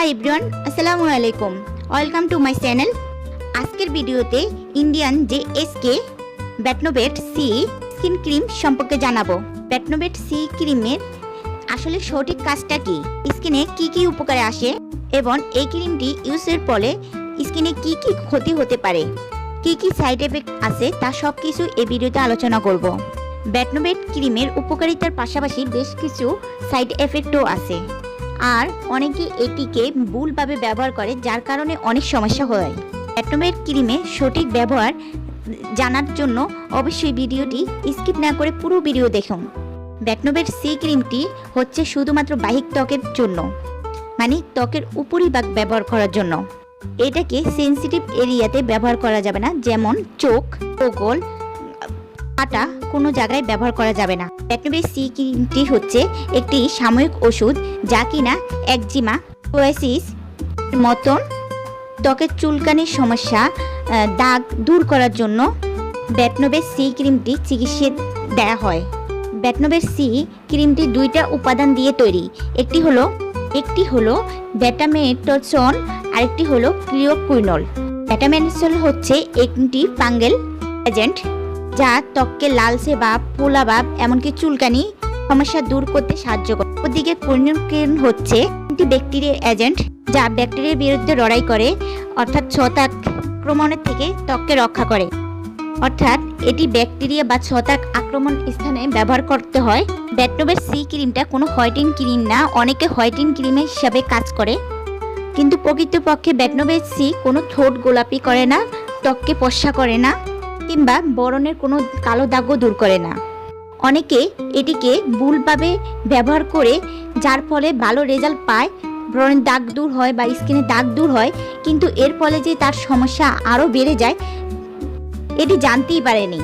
Hi everyone আসসালামু আলাইকুম welcome to my channel আজকের ভিডিওতে ইন্ডিয়ান যে S K Betnovate C skin cream সম্পর্কে জানাব। ব্যাটনোবেট সি ক্রিমের আসলে সঠিক কাজটা কি? স্কিনে কি কি উপকারে আসে এবং এই ক্রিমটি ইউজের ফলে স্কিনে কি কি ক্ষতি হতে পারে? কি কি সাইড এফেক্ট আছে তা সব কিছু এই ভিডিওতে আলোচনা করব। ব্যাটনোবেট ক্রিমের উপকারিতার পাশাপাশি বেশ কিছু সাইড এফেক্টও আছে। আর অনেকে এটিকে ভুলভাবে ব্যবহার করে, যার কারণে অনেক সমস্যা হয়। অ্যাটমের ক্রিমে সঠিক ব্যবহার জানার জন্য অবশ্যই ভিডিওটি স্কিপ না করে পুরো ভিডিও দেখুন। ব্যাটনোবের সি ক্রিমটি হচ্ছে শুধুমাত্র বাহিক ত্বকের জন্য মানে ত্বকের উপরিভাগ ব্যবহার করার জন্য। এটাকে সেনসিটিভ এরিয়াতে ব্যবহার করা যাবে না, যেমন চোখ ওগল কাটা কোনো জায়গায় ব্যবহার করা যাবে না। ব্যাটনোবের সি ক্রিমটি হচ্ছে একটি সাময়িক ওষুধ যা কিনা একজিমা ওয়াসিস মতন ত্বকের চুলকানির সমস্যা দাগ দূর করার জন্য ব্যাটনোবের সি ক্রিমটি চিকিৎসা দেয়া হয়। ব্যাটনোবের সি ক্রিমটি দুইটা উপাদান দিয়ে তৈরি। একটি হলো একটি হলো ব্যাটামেটসন আরেকটি হলো ক্লিওকুইনল ব্যাটামেটসন হচ্ছে একটি ফাঙ্গেল এজেন্ট যা ত্বককে লালচে ভাব পোলা ভাব এমনকি চুলকানি সমস্যা দূর করতে সাহায্য করে। ওদিকে কোনিন হচ্ছে একটি ব্যাকটেরিয়া এজেন্ট যা ব্যাকটেরিয়ার বিরুদ্ধে লড়াই করে, অর্থাৎ ছত্রাক আক্রমণের থেকে ত্বককে রক্ষা করে। অর্থাৎ এটি ব্যাকটেরিয়া বা ছত্রাক আক্রমণ স্থানে ব্যবহার করতে হয়। ব্যাটনোবের সি ক্রিমটা কোনো হোয়াইটিং ক্রিম না, অনেকে হোয়াইটিং ক্রিমের হিসাবে কাজ করে। কিন্তু প্রকৃতপক্ষে ব্যাটনোবের সি কোনো ঠোঁট গোলাপি করে না, ত্বককে পশা করে না। কিংবা বরণের কোনো কালো দাগও দূর করে না। অনেকে এটিকে ভুলভাবে ব্যবহার করে, যার ফলে ভালো রেজাল্ট পায়। ব্রণের দাগ দূর হয় বা স্কিনে দাগ দূর হয়, কিন্তু এর ফলে যে তার সমস্যা আরও বেড়ে যায়, এটি জানতেই পারেনি।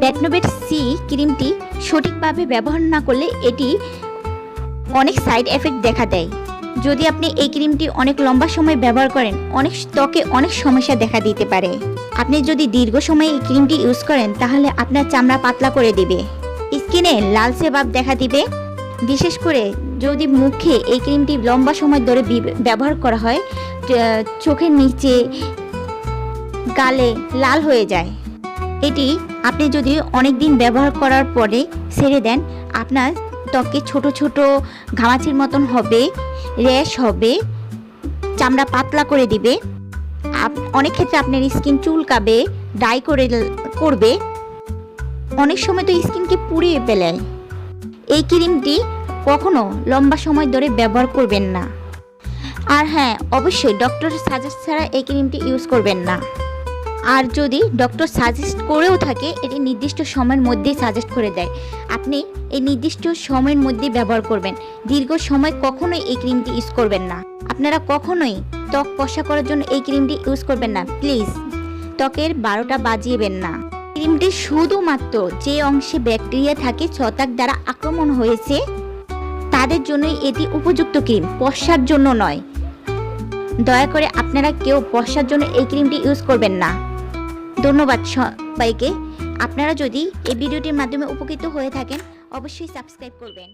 ব্যাটনোবেট সি ক্রিমটি সঠিকভাবে ব্যবহার না করলে এটি অনেক সাইড এফেক্ট দেখা দেয়। যদি আপনি এই ক্রিমটি অনেক লম্বা সময় ব্যবহার করেন, অনেক ত্বকে অনেক সমস্যা দেখা দিতে পারে। আপনি যদি দীর্ঘ সময় এই ক্রিমটি ইউজ করেন, তাহলে আপনার চামড়া পাতলা করে দিবে। স্কিনে লালচে ভাব দেখা দিবে। বিশেষ করে যদি মুখে এই ক্রিমটি লম্বা সময় ধরে ব্যবহার করা হয় চোখের নিচে, গালে লাল হয়ে যায়। এটি আপনি যদি অনেক দিন ব্যবহার করার পরে ছেড়ে দেন, আপনার ত্বকে ছোট ছোট ঘামাচির মতন হবে, র্যাশ হবে, চামড়া পাতলা করে দিবে। অনেক ক্ষেত্রে আপনার স্কিন চুলকাবে ডাই করে করবে। অনেক সময় তো স্কিনকে পুড়িয়ে ফেলে। এই ক্রিমটি কখনো লম্বা সময় ধরে ব্যবহার করবেন না। আর হ্যাঁ অবশ্যই ডক্টর সাজেস্ট ছাড়া এই ক্রিমটি ইউজ করবেন না। আর যদি ডক্টর সাজেস্ট করেও থাকে, এটি নির্দিষ্ট সময়ের মধ্যেই সাজেস্ট করে দেয়। আপনি এই নির্দিষ্ট সময়ের মধ্যে ব্যবহার করবেন। দীর্ঘ সময় কখনোই এই ক্রিমটি ইউজ করবেন না। আপনারা কখনোই ত্বক পশা করার জন্য এই ক্রিমটি ইউজ করবেন না। প্লিজ, ত্বকের বারোটা বাজিয়েবেন না। ক্রিমটি শুধুমাত্র যে অংশে ব্যাকটেরিয়া থাকে, ছত্রাক দ্বারা আক্রমণ হয়েছে, তাদের জন্যই এটি উপযুক্ত ক্রিম। পশার জন্য নয়। দয়া করে আপনারা কেউ বর্ষার জন্য এই ক্রিমটি ইউজ করবেন না। ধন্যবাদ সবাইকে। আপনারা যদি এই ভিডিওটির মাধ্যমে উপকৃত হয়ে থাকেন অবশ্যই সাবস্ক্রাইব করবেন।